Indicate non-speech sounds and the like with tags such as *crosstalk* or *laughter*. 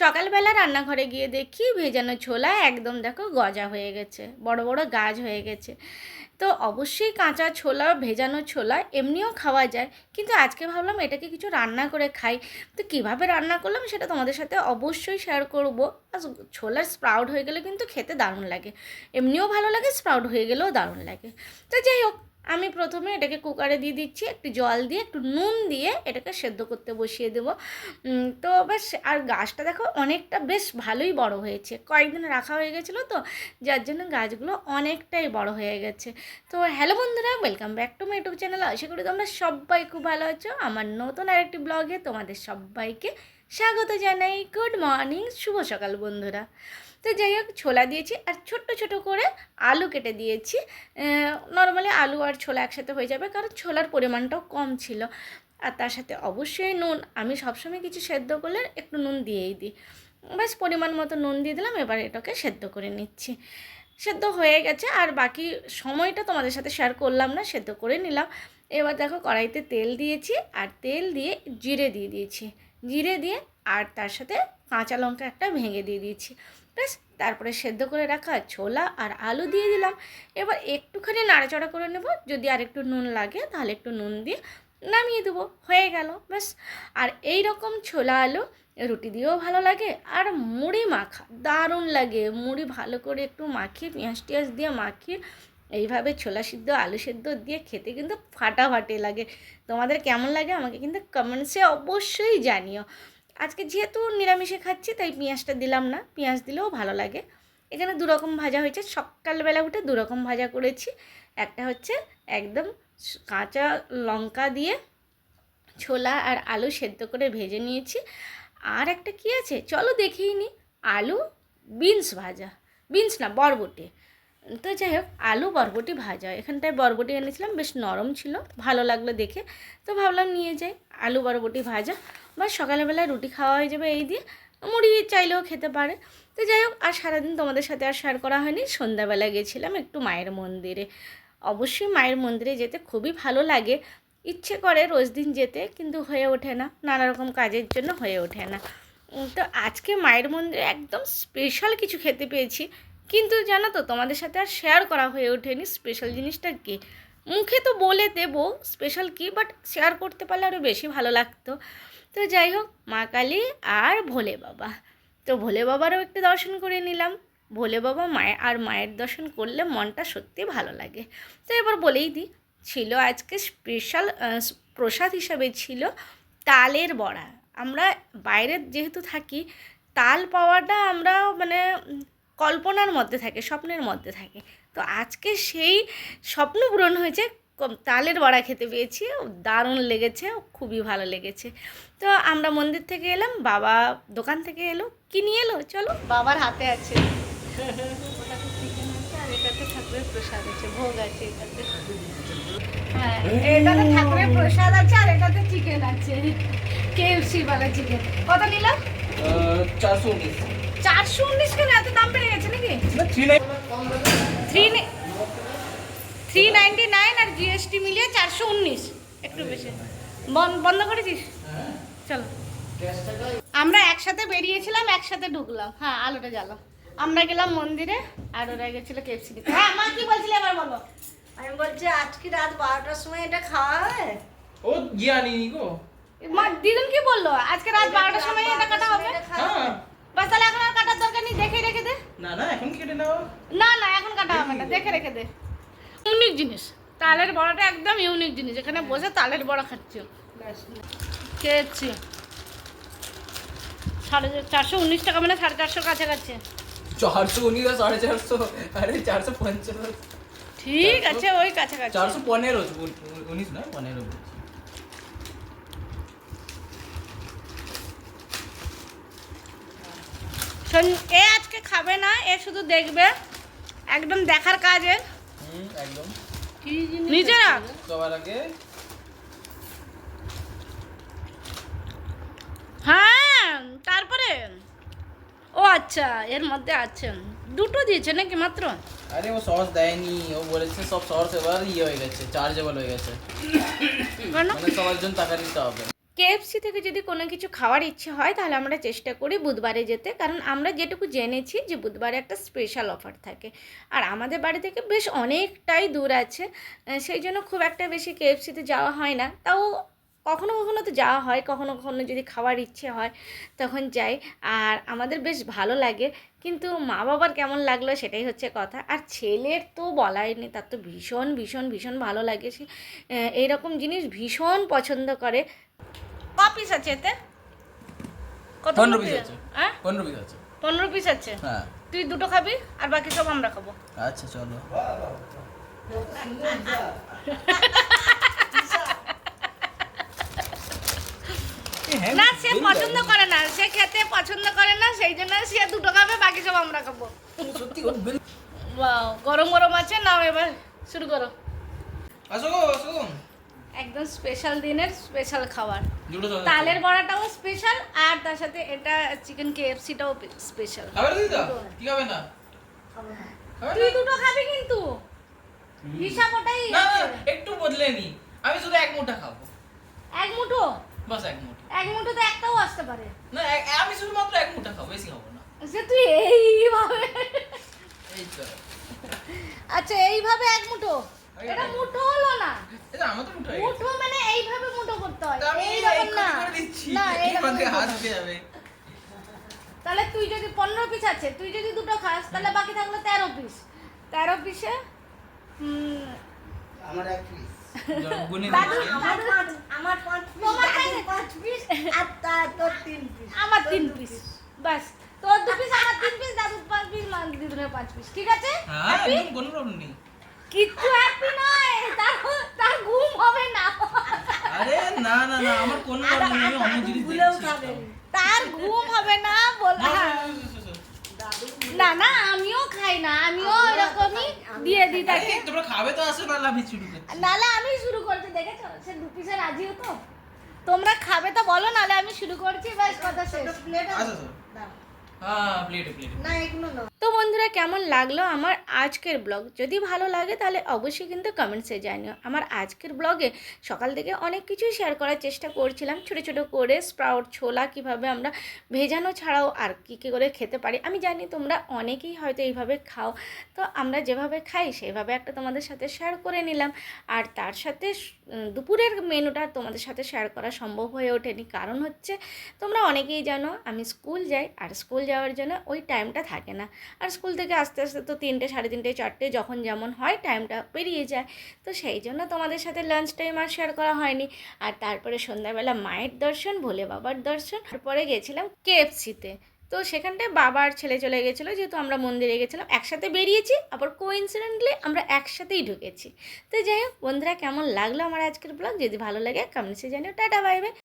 সকালবেলা রান্নাঘরে গিয়ে দেখি ভেজানো ছোলা একদম দেখো গজা হয়ে গেছে, বড় বড় গাছ হয়ে গেছে। তো অবশ্যই কাঁচা ছোলা, ভেজানো ছোলা এমনিও খাওয়া যায়, কিন্তু আজকে ভাবলাম এটাকে কিছু রান্না করে খাই। তো কীভাবে রান্না করলাম সেটা তোমাদের সাথে অবশ্যই শেয়ার করব। আর ছোলার স্প্রাউট হয়ে গেলে কিন্তু খেতে দারুণ লাগে। এমনিও ভালো লাগে, স্প্রাউট হয়ে গেলেও দারুণ লাগে। তো যাই হোক আমি প্রথমে এটাকে কুকারে দিয়ে দিচ্ছি, একটু জল দিয়ে, একটু নুন দিয়ে এটাকে সেদ্ধ করতে বসিয়ে দেবো। তো বেশ আর গাছটা দেখো অনেকটা বেশ ভালোই বড় হয়েছে। কয়েকদিন রাখা হয়ে গেছিল তো, যার জন্য গাছগুলো অনেকটাই বড় হয়ে গেছে। তো হ্যালো বন্ধুরা welcome back to my YouTube channel আশা করি তোমরা সবাই খুব ভালো আছো। আমার নতুন আরেকটি ব্লগে তোমাদের সবাইকে স্বাগত জানাই, গুড মর্নিং, শুভ সকাল বন্ধুরা। তো যাই হোক, ছোলা দিয়েছি আর ছোট্ট ছোট করে আলু কেটে দিয়েছি। নর্মালি আলু আর ছোলা একসাথে হয়ে যাবে কারণ ছোলার পরিমাণটাও কম ছিল। আর তার সাথে অবশ্যই নুন, আমি সবসময় কিছু সেদ্ধ করলে একটু নুন দিয়েই দিই। ব্যাস, পরিমাণ মতো নুন দিয়ে দিলাম, এবার এটাকে সেদ্ধ করে নিচ্ছি। সেদ্ধ হয়ে গেছে, আর বাকি সময়টা তোমাদের সাথে শেয়ার করলাম না, সেদ্ধ করে নিলাম। এবার দেখো কড়াইতে তেল দিয়েছি, আর তেল দিয়ে জিরে দিয়ে দিয়েছি। জিরে দিয়ে আর তার সাথে কাঁচা লঙ্কা একটা ভেঙে দিয়ে দিয়েছি। ব্যাস, তারপরে সেদ্ধ করে রাখা ছোলা আর আলু দিয়ে দিলাম। এবার একটুখানি নাড়াচাড়া করে নেব। যদি আর একটু নুন লাগে, তাহলে একটু নুন দিয়ে নামিয়ে দেবো। হয়ে গেল, ব্যাস। আর এই রকম ছোলা আলু রুটি দিয়েও ভালো লাগে আর মুড়ি মাখা দারুণ লাগে। মুড়ি ভালো করে একটু মাখিয়ে, পেঁয়াজ টিয়াজ দিয়ে মাখিয়ে এইভাবে ছোলা সিদ্ধ, আলু সিদ্ধ দিয়ে খেতে কিন্তু ফাটাফাটি লাগে। তোমাদের কেমন লাগে আমাকে কিন্তু কমেন্টসে অবশ্যই জানিও। আজকে যেহেতু নিরামিষে খাচ্ছি, তাই পেঁয়াজটা দিলাম না। পেঁয়াজ দিলেও ভালো লাগে। এখানে দুরকম ভাজা হয়েছে। সকালবেলা উঠে দুরকম ভাজা করেছি। একটা হচ্ছে একদম কাঁচা লঙ্কা দিয়ে ছোলা আর আলু সেদ্ধ করে ভেজে নিয়েছি। আর একটা কি আছে? চলো দেখেই নি। আলু বিনস ভাজা। বিনস না, বরবটি। তো যাই হোক, আলু, বরবটি ভাজা। এখানটায় বরবটি এনেছিলাম, বেশ নরম ছিল, ভালো লাগল দেখে। তো ভাবলাম নিয়ে যাই, আলু, বরবটি ভাজা। বা সকালবেলায় রুটি খাওয়া হয়ে যাবে এই দিয়ে, মুড়ি চাইলেও খেতে পারে। তো যাই হোক, আর সারাদিন তোমাদের সাথে আর শেয়ার করা হয়নি। সন্ধ্যাবেলা গেছিলাম একটু মায়ের মন্দিরে। অবশ্যই মায়ের মন্দিরে যেতে খুবই ভালো লাগে। ইচ্ছে করে রোজ দিন যেতে, কিন্তু হয়ে ওঠে না। নানা রকম কাজের জন্য হয়ে ওঠে না। তো আজকে মায়ের মন্দিরে একদম স্পেশাল কিছু খেতে পেয়েছি। কিন্তু জানো তো, তোমাদের সাথে আর শেয়ার করা হয়ে ওঠেনি স্পেশাল জিনিসটা কী? মুখে তো বলে দেবো স্পেশাল কী বাট শেয়ার করতে পারলে আরও বেশি ভালো লাগতো। তো যাই হোক, মা কালী আর ভোলে বাবা। তো ভোলে বাবারও একটু দর্শন করে নিলাম। ভোলে বাবা মায়ের আর মায়ের দর্শন করলে মনটা সত্যি ভালো লাগে। তো এবার বলেই দিই, ছিল আজকে স্পেশাল প্রসাদ হিসাবে ছিল তালের বড়া। আমরা বাইরে যেহেতু থাকি, তাল পাওয়াটা আমরা মানে কল্পনার মধ্যে থাকে স্বপ্নের মধ্যে থাকে। তো আজকে সেই স্বপ্ন পূরণ হয়েছে কম- তালের বড়া খেতে পেয়েছি দারুণ লেগেছে খুবই ভালো লেগেছে। তো আমরা মন্দির থেকে এলাম বাবা দোকান থেকে এলো কি নিয়ে এলো চলো। বাবার হাতে আছে। চিকেন আছে আর এটাতে ঠাকুরের প্রসাদ আছে ভোগ আছে এটাতে। হ্যাঁ এটাতে ঠাকুরের প্রসাদ আছে আর এটাতে চিকেন আছে। কেএফসি চিকেন কত নিলাম চারশো উনিশ। চারশো উনিশ কেন এত দাম বেড়ে গেছে নাকি? থ্রি থ্রি নাইনটি নাইন আর জিএসটি মিলিয়ে চারশো উনিশ। একটু বেশি। বন- বন্ধ করেছিস? চলো। আমরা একসাথে বেরিয়েছিলাম একসাথে ঢুকলাম। হ্যাঁ আলোটা জ্বালো। আমরা গেলাম মন্দিরে আর ওরা গেছিল নিতে। হ্যাঁ মা কি বলছিলে এবার বলো? আমি বলছি আজকে রাত বারোটার সময় এটা খাওয়া হয়? ও জ্ঞানী গো। মা দিদুন কি বলল? আজকে রাত বারোটার সময় এটা কাটা হবে? খাওয়া হ্যাঁ। বাস তাহলে এখন নেই দেখে রেখে দে। না না এখন কেটে নাও। না না এখন কাটা হবে না দেখে রেখে দে। ইউনিক জিনিস। তালের বড়াটা একদম ইউনিক জিনিস এখানে বসে তালের বড়া খাচ্ছি। খেয়েছি। সাড়ে চারশো উনিশ টাকা মানে সাড়ে চারশোর কাছাকাছি। চারশো উনিশ সাড়ে চারশো আরে চারশো পঞ্চাশ। ঠিক আছে ওই কাছাকাছি। চারশো পনেরো উনিশ নয় পনেরো এ আজকে খাবে না এ শুধু দেখবে একদম দেখার কাজের একদম। নিজে রাখ সবার আগে। হ্যাঁ তারপরে? ও আচ্ছা এর মধ্যে আছে। দুটো দিয়েছে নাকি মাত্র? আরে ও সস দেয়নি ও বলেছে সব সস এবার ইয়ে হয়ে গেছে চার্জেবল হয়ে গেছে। কেন? মানে সবার জন্য টাকা দিতে হবে। কেএফসি থেকে যদি কোনো কিছু খাওয়ার ইচ্ছে হয়, তাহলে আমরা চেষ্টা করি বুধবারে যেতে। কারণ আমরা যেটুকু জেনেছি যে বুধবারে একটা স্পেশাল অফার থাকে। আর আমাদের বাড়ি থেকে বেশ অনেকটাই দূর আছে। সেই জন্য খুব একটা বেশি কেএফসিতে যাওয়া হয় না। তাও কখনো কখনো তো যাওয়া হয়, কখনো কখনো যদি খাওয়ার ইচ্ছে হয়, তখন যাই। আর আমাদের বেশ ভালো লাগে। কিন্তু মা বাবার কেমন লাগল সেটাই হচ্ছে কথা। আর ছেলের তো বলাই নেই, তার তো ভীষণ ভীষণ ভীষণ ভালো লাগে সে। এইরকম জিনিস ভীষণ পছন্দ করে। পিস আছে এতে? কত পনেরো পিস আছে? হ্যাঁ? পনেরো পিস আছে। পনেরো পিস আছে? হ্যাঁ। তুই দুটো খাবি আর বাকি সব আমরা খাব। আচ্ছা চলো। *laughs* না সে পছন্দ করে না। সে খেতে পছন্দ করে না সেই জন্য সে দুটো খাবে বাকি সব আমরা খাব। সত্যি গরম গরম আছে? নাও এবার শুরু করো। আসো আসো একদম স্পেশাল দিনের স্পেশাল খাবার। তালের বড়াটাও স্পেশাল আর তার সাথে এটা চিকেন কেএফসিটাও স্পেশাল কি খাবে না? খাবে তুই দুটো খাবি কিন্তু। হিসাব ওটাই না না একটু বদলে নি। আমি শুধু এক মুঠা খাব। এক মুঠো? বাস এক মুঠো। এক মুঠো তো একটাও আসতে পারে। না আমি শুধুমাত্র এক মুঠা খাব বেশি খাব না। সে তুই এইভাবে এই তো। আচ্ছা এইভাবে এক মুঠো? এটা মুঠো হলো না। এটা আমার তো মুঠা হয়ে মুঠো মানে এইভাবে মুঠো করতে হয়। এই না। করে দিচ্ছি। না এই মাঝে হাত না। যাবে। তাহলে তুই যদি পনেরো পিস আছে তুই যদি দুটো খাস তাহলে বাকি থাকল তেরো পিস তেরো পিসে আমার এক পিস দাদু, আমার তিন পিস আমার তিন পিস বাস। তোর দু পিস আমার তিন পিস দাদুর পাঁচ পিস দিদুনের পাঁচ পিস ঠিক আছে? হ্যাঁ হ্যাপি একদম কোনো প্রবলেম নেই। কিচ্ছু হ্যাপি নয় তার তার ঘুম হবে না আরে না না না আমার কোনো প্রবলেম নেই আমি অন্য জিনিস দেখছি তার ঘুম হবে না বল না, না, হ্যাঁ। আমিও খাই না আমিও এরকমই দিয়ে দিই তাকে তোমরা খাবে তো আসো না আমি শুরু করছি নালে আমি শুরু করছি দেখেছ সে দু পিসে রাজি হতো তোমরা খাবে তো বলো নালে আমি শুরু করছি ব্যাস কথা শেষ প্লেট আসো হ্যাঁ প্লেটে প্লেটে না এগুলো না তো বন্ধুরা, কেমন লাগল আমার আজকের ব্লগ? যদি ভালো লাগে তাহলে অবশ্যই কিন্তু কমেন্টসে জানিও। আমার আজকের ব্লগে সকাল থেকে অনেক কিছুই শেয়ার করার চেষ্টা করছিলাম। ছোটো ছোটো করে স্প্রাউট ছোলা কীভাবে আমরা ভেজানো ছাড়াও আর কী কী করে খেতে পারি। আমি জানি তোমরা অনেকেই হয়তো এইভাবে খাও। তো আমরা যেভাবে খাই সেভাবে একটা তোমাদের সাথে শেয়ার করে নিলাম। আর তার সাথে দুপুরের মেনুটা তোমাদের সাথে শেয়ার করা সম্ভব হয়ে ওঠেনি। কারণ হচ্ছে তোমরা অনেকেই জানো, আমি স্কুল যাই। আর স্কুল যাওয়ার জন্য ওই টাইমটা থাকে না। আর স্কুল থেকে আস্তে আস্তে তো তিনটে, সাড়ে তিনটে, চারটে যখন যেমন হয় টাইমটা পেরিয়ে যায়। তো সেই জন্য তোমাদের সাথে লাঞ্চ টাইম আর শেয়ার করা হয়নি। আর তারপরে সন্ধ্যাবেলা মায়ের দর্শন, ভোলে বাবার দর্শন। তারপরে গেছিলাম কেএফসিতে তো সেখানটায় বাবার ছেলে চলে গেছিল, যেহেতু আমরা মন্দিরে গেছিলাম, একসাথে বেরিয়েছি। আবার কোইন্সিডেন্টলি আমরা একসাথেই ঢুকেছি। তো যাই হোক, বন্ধুরা কেমন লাগল আমার আজকের ব্লগ যদি ভালো লাগে কমেন্টসে জানিও। Tata bye bye